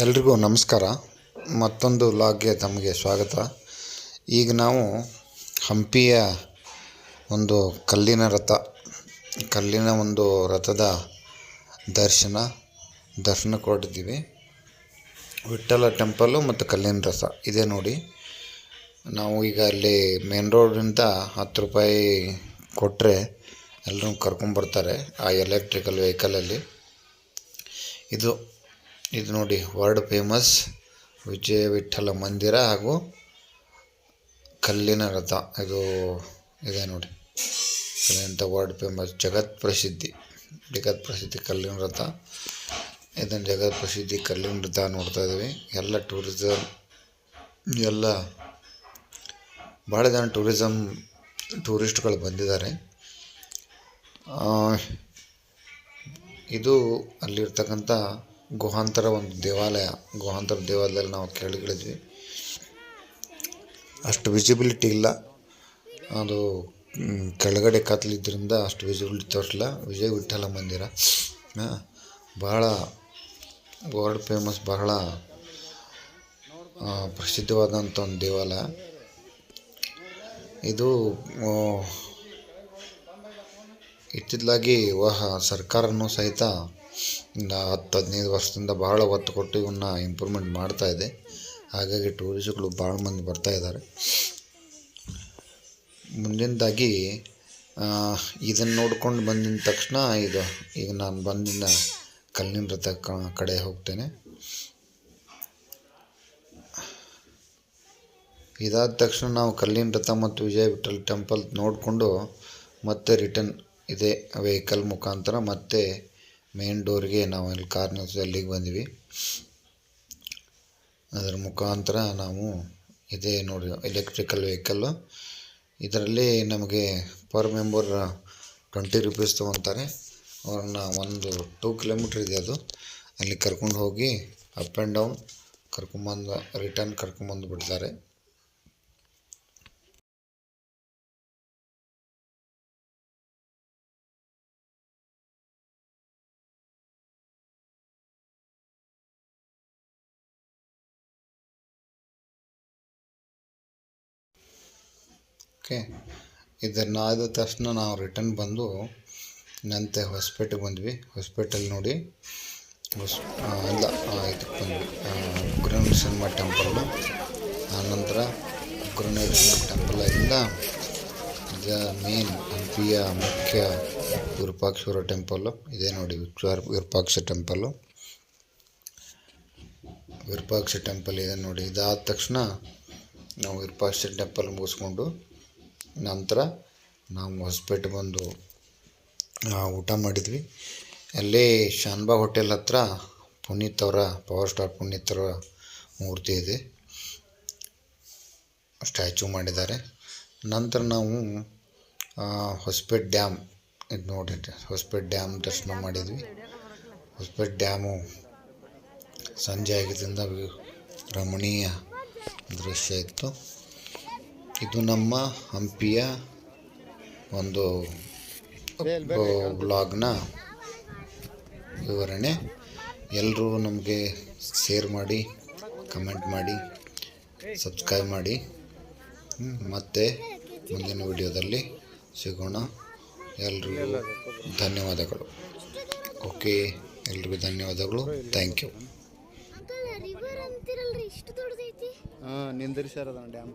ಎಲ್ರಿಗೂ ನಮಸ್ಕಾರ. ಮತ್ತೊಂದು ವ್ಲಾಗ್ಗೆ ತಮಗೆ ಸ್ವಾಗತ. ಈಗ ನಾವು ಹಂಪಿಯ ಒಂದು ಕಲ್ಲಿನ ರಥ, ಕಲ್ಲಿನ ಒಂದು ರಥದ ದರ್ಶನ ದರ್ಶನ ಕೊಟ್ಟಿದ್ದೀವಿ. ವಿಠ್ಠಲ ಟೆಂಪಲ್ಲು ಮತ್ತು ಕಲ್ಲಿನ ರಥ, ಇದೆ ನೋಡಿ. ನಾವು ಈಗ ಅಲ್ಲಿ ಮೇನ್ ರೋಡಿಂದ ಹತ್ತು ರೂಪಾಯಿ ಕೊಟ್ಟರೆ ಎಲ್ಲರೂ ಕರ್ಕೊಂಬರ್ತಾರೆ ಆ ಎಲೆಕ್ಟ್ರಿಕಲ್ ವೆಹಿಕಲಲ್ಲಿ ಇದು ಇದು ನೋಡಿ ವರ್ಲ್ಡ್ ಫೇಮಸ್ ವಿಜಯ ವಿಠ್ಠಲ ಮಂದಿರ ಹಾಗೂ ಕಲ್ಲಿನ ರಥ. ಇದು ಇದೆ ನೋಡಿ. ಕಲ್ಲಿನ ವರ್ಲ್ಡ್ ಫೇಮಸ್? ಜಗತ್ ಪ್ರಸಿದ್ಧಿ. ಜಗತ್ ಪ್ರಸಿದ್ಧಿ ಕಲ್ಲಿನ ರಥ. ಇದನ್ನು ಜಗತ್ ಪ್ರಸಿದ್ಧಿ ಕಲ್ಲಿನ ರಥ ನೋಡ್ತಾ ಇದ್ದೀವಿ. ಎಲ್ಲ ಟೂರಿಸಮ್ ಎಲ್ಲ ಭಾಳ ಜನ ಟೂರಿಸಮ್ ಟೂರಿಸ್ಟ್ಗಳು ಬಂದಿದ್ದಾರೆ. ಇದು ಅಲ್ಲಿರ್ತಕ್ಕಂಥ ಗುಹಾಂತರ ಒಂದು ದೇವಾಲಯ. ಗುಹಾಂತರ ದೇವಾಲಯದಲ್ಲಿ ನಾವು ಕೆಳಗಿಳಿದ್ವಿ. ಅಷ್ಟು ವಿಸಿಬಿಲಿಟಿ ಇಲ್ಲ. ಅದು ಕೆಳಗಡೆ ಕತ್ಲಿದ್ದರಿಂದ ಅಷ್ಟು ವಿಸಿಬಿಲಿಟಿ ತೋರಿಸಲ್ಲ. ವಿಜಯ ವಿಠಲ ಮಂದಿರ. ಬಹಳ ವರ್ಲ್ಡ್ ಫೇಮಸ್ ಬಹಳ ಪ್ರಸಿದ್ಧವಾದಂಥ ಒಂದು ದೇವಾಲಯ. ಇದು ಇತ್ತಿತ್ತಲಾಗಿ ವಹ ಸರ್ಕಾರನೂ ಸಹಿತ ಒಂದು ಹತ್ತು ಹದಿನೈದು ವರ್ಷದಿಂದ ಭಾಳ ಒತ್ತು ಕೊಟ್ಟು ಇವನ್ನ ಇಂಪ್ರೂವ್ಮೆಂಟ್ ಮಾಡ್ತಾ ಇದೆ. ಹಾಗಾಗಿ ಟೂರಿಸ್ಟ್ಗಳು ಭಾಳ ಮಂದಿ ಬರ್ತಾ ಇದ್ದಾರೆ. ಮುಂದಿನದಾಗಿ ಇದನ್ನು ನೋಡ್ಕೊಂಡು ಬಂದಿದ ತಕ್ಷಣ ಇದು, ಈಗ ನಾನು ಬಂದಿನ ಕಲ್ಲಿನ ರಥ ಕಡೆ ಹೋಗ್ತೇನೆ. ಇದಾದ ತಕ್ಷಣ ನಾವು ಕಲ್ಲಿನ ರಥ ಮತ್ತು ವಿಜಯ ವಿಠಲ್ ಟೆಂಪಲ್ ನೋಡಿಕೊಂಡು ಮತ್ತೆ ರಿಟರ್ನ್ ಇದೇ ವೆಹಿಕಲ್ ಮುಖಾಂತರ ಮತ್ತೆ ಮೇನ್ ಡೋರ್ಗೆ ನಾವು ಅಲ್ಲಿ ಕಾರ್ ನಿಲ್ಸಿ ಅಲ್ಲಿಗೆ ಬಂದ್ವಿ. ಅದರ ಮುಖಾಂತರ ನಾವು ಇದೇ ನೋಡಿ ಎಲೆಕ್ಟ್ರಿಕಲ್ ವೆಹಿಕಲ್ಲು ಇದರಲ್ಲಿ ನಮಗೆ ಪರ್ ಮೆಂಬರ್ ಟ್ವೆಂಟಿ ರುಪೀಸ್ ತೊಗೊತಾರೆ. ಅವ್ರನ್ನ ಒಂದು ಟೂ ಕಿಲೋಮೀಟ್ರ್ ಇದೆ ಅದು. ಅಲ್ಲಿ ಕರ್ಕೊಂಡು ಹೋಗಿ ಅಪ್ ಆ್ಯಂಡ್ ಡೌನ್ ಕರ್ಕೊಂಬಂದು ರಿಟರ್ನ್ ಕರ್ಕೊಂಬಂದು ಬಿಡ್ತಾರೆ. ಓಕೆ. ಇದನ್ನು ಆದ ತಕ್ಷಣ ನಾವು ರಿಟರ್ನ್ ಬಂದು ನಂತೆ ಹೊಸಪೇಟೆಗೆ ಬಂದ್ವಿ. ಹೊಸಪೇಟೆಲ್ಲಿ ನೋಡಿ ಹೊಸ ಇಲ್ಲ ಇದಕ್ಕೆ ಬಂದ್ವಿ. ಉಗ್ರನರಸಿಂಹ ಟೆಂಪಲ್ಲು ಆನಂತರ ಉಗ್ರನರಸಿಂಹ ಟೆಂಪಲಿಂದ ಇದ ಮೇನ್ ಹಂಪಿಯ ಮುಖ್ಯ ವಿರೂಪಾಕ್ಷೇಶ್ವರ ಟೆಂಪಲ್ಲು ಇದೆ ನೋಡಿ ವಿರೂಪ- ವಿರೂಪಾಕ್ಷ ಟೆಂಪಲ್ಲು ವಿರೂಪಾಕ್ಷ ಟೆಂಪಲ್ ಇದೆ ನೋಡಿ. ಇದಾದ ತಕ್ಷಣ ನಾವು ವಿರೂಪಾಕ್ಷ ಟೆಂಪಲ್ ಮುಗಿಸ್ಕೊಂಡು ನಂತರ ನಾವು ಹೊಸಪೇಟೆ ಬಂದು ಊಟ ಮಾಡಿದ್ವಿ. ಅಲ್ಲಿ ಶಾನ್ಬಾಗ್ ಹೋಟೆಲ್ ಹತ್ರ ಪುನೀತ್ ಅವರ, ಪವರ್ ಸ್ಟಾರ್ ಪುನೀತ್ ಅವರ ಮೂರ್ತಿ ಇದೆ. ಸ್ಟ್ಯಾಚು ಮಾಡಿದ್ದಾರೆ. ನಂತರ ನಾವು ಹೊಸಪೇಟೆ ಡ್ಯಾಮ್, ಇದು ನೋಡಿ, ಹೊಸಪೇಟೆ ಡ್ಯಾಮ್ ದರ್ಶನ ಮಾಡಿದ್ವಿ. ಹೊಸಪೇಟೆ ಡ್ಯಾಮು ಸಂಜೆ ಆಗಿದ್ದರಿಂದ ರಮಣೀಯ ದೃಶ್ಯ ಇತ್ತು. ಇದು ನಮ್ಮ ಹಂಪಿಯ ಒಂದು ಬ್ಲಾಗ್ನ ವಿವರಣೆ. ಎಲ್ಲರೂ ನಮಗೆ ಶೇರ್ ಮಾಡಿ ಕಮೆಂಟ್ ಮಾಡಿ ಸಬ್ಸ್ಕ್ರೈಬ್ ಮಾಡಿ. ಮತ್ತೆ ಮುಂದಿನ ವಿಡಿಯೋದಲ್ಲಿ ಸಿಗೋಣ. ಎಲ್ರಿಗೂ ಧನ್ಯವಾದಗಳು. ಓಕೆ ಎಲ್ರಿಗೂ ಧನ್ಯವಾದಗಳು. Thank you. ಅದನ್ನ ಡ್ಯಾಮ್